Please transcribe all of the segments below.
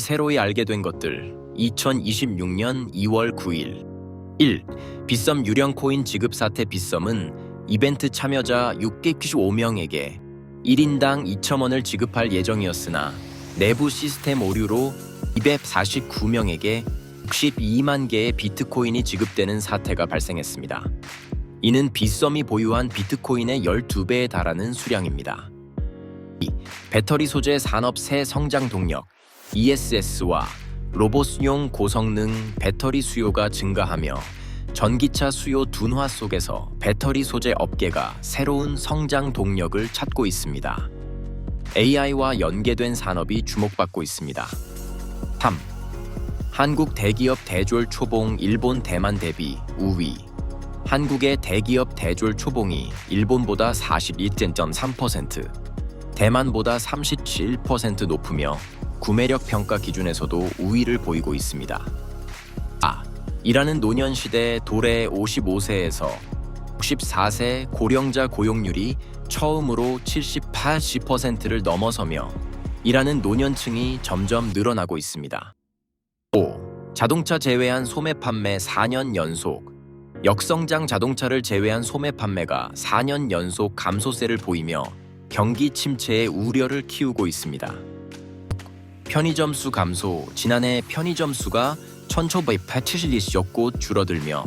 새로이 알게 된 것들 2026년 2월 9일 1. 빗썸 유령 코인 지급 사태 빗썸은 이벤트 참여자 695명에게 1인당 2,000원을 지급할 예정이었으나 내부 시스템 오류로 249명에게 62만 개의 비트코인이 지급되는 사태가 발생했습니다. 이는 빗썸이 보유한 비트코인의 12배에 달하는 수량입니다. 2. 배터리 소재 산업 새 성장 동력 ESS와 로봇용 고성능 배터리 수요가 증가하며 전기차 수요 둔화 속에서 배터리 소재 업계가 새로운 성장 동력을 찾고 있습니다. AI와 연계된 산업이 주목받고 있습니다. 3. 한국 대기업 대졸 초봉 일본 대만 대비 우위 한국의 대기업 대졸 초봉이 일본보다 41.3%, 대만보다 37% 높으며 구매력 평가 기준에서도 우위를 보이고 있습니다. 아, 일하는 노년 시대 도래 55세에서 64세 고령자 고용률이 처음으로 70, 80%를 넘어서며 일하는 노년층이 점점 늘어나고 있습니다. 5. 자동차 제외한 소매 판매 4년 연속 역성장 자동차를 제외한 소매 판매가 4년 연속 감소세를 보이며 경기 침체의 우려를 키우고 있습니다. 편의점 수 감소 지난해 편의점 수가 1980였고 줄어들며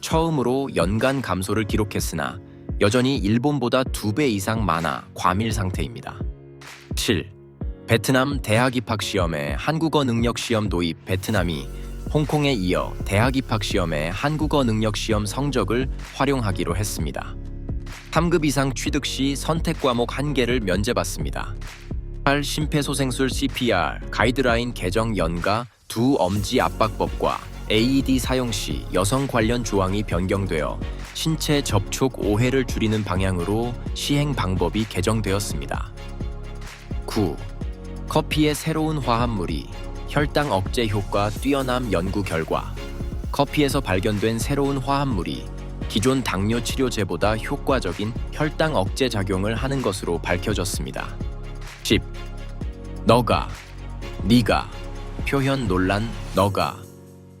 처음으로 연간 감소를 기록했으나 여전히 일본보다 두배 이상 많아 과밀 상태입니다. 7. 베트남 대학 입학 시험에 한국어 능력 시험 도입 베트남이 홍콩에 이어 대학 입학 시험에 한국어 능력 시험 성적을 활용하기로 했습니다. 3급 이상 취득 시 선택 과목 1개를 면제받습니다. 8. 심폐소생술 CPR 가이드라인 개정 연가 두 엄지 압박법과 AED 사용 시 여성 관련 조항이 변경되어 신체 접촉 오해를 줄이는 방향으로 시행 방법이 개정되었습니다. 9. 커피의 새로운 화합물이 혈당 억제 효과 뛰어남 연구 결과 커피에서 발견된 새로운 화합물이 기존 당뇨 치료제보다 효과적인 혈당 억제 작용을 하는 것으로 밝혀졌습니다. 10. 너가, 네가, 표현 논란 너가,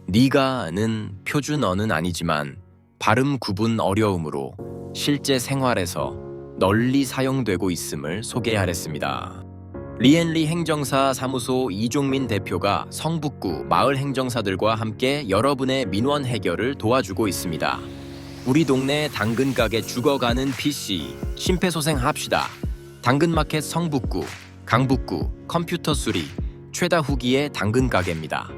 네가는 표준어는 아니지만 발음 구분 어려움으로 실제 생활에서 널리 사용되고 있음을 소개하랬습니다. 리엔리 행정사 사무소 이종민 대표가 성북구 마을 행정사들과 함께 여러분의 민원 해결을 도와주고 있습니다. 우리 동네 당근 가게 죽어가는 PC 심폐소생합시다. 당근마켓 성북구, 강북구 컴퓨터 수리 최다 후기의 당근 가게입니다.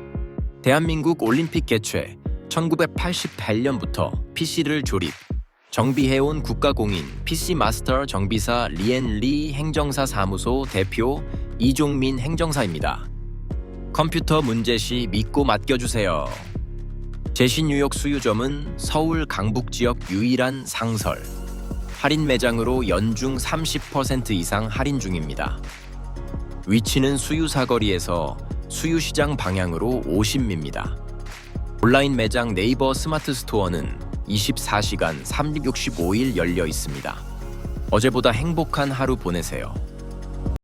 대한민국 올림픽 개최 1988년부터 PC를 조립, 정비해온 국가공인 PC 마스터 정비사 리엔 리 행정사 사무소 대표 이종민 행정사입니다. 컴퓨터 문제 시 믿고 맡겨주세요. 뉴욕 수유점은 서울 강북 지역 유일한 상설. 할인 매장으로 연중 30% 이상 할인 중입니다. 위치는 수유 사거리에서 수유시장 방향으로 50미입니다. 온라인 매장 네이버 스마트 스토어는 24시간 365일 열려 있습니다. 어제보다 행복한 하루 보내세요.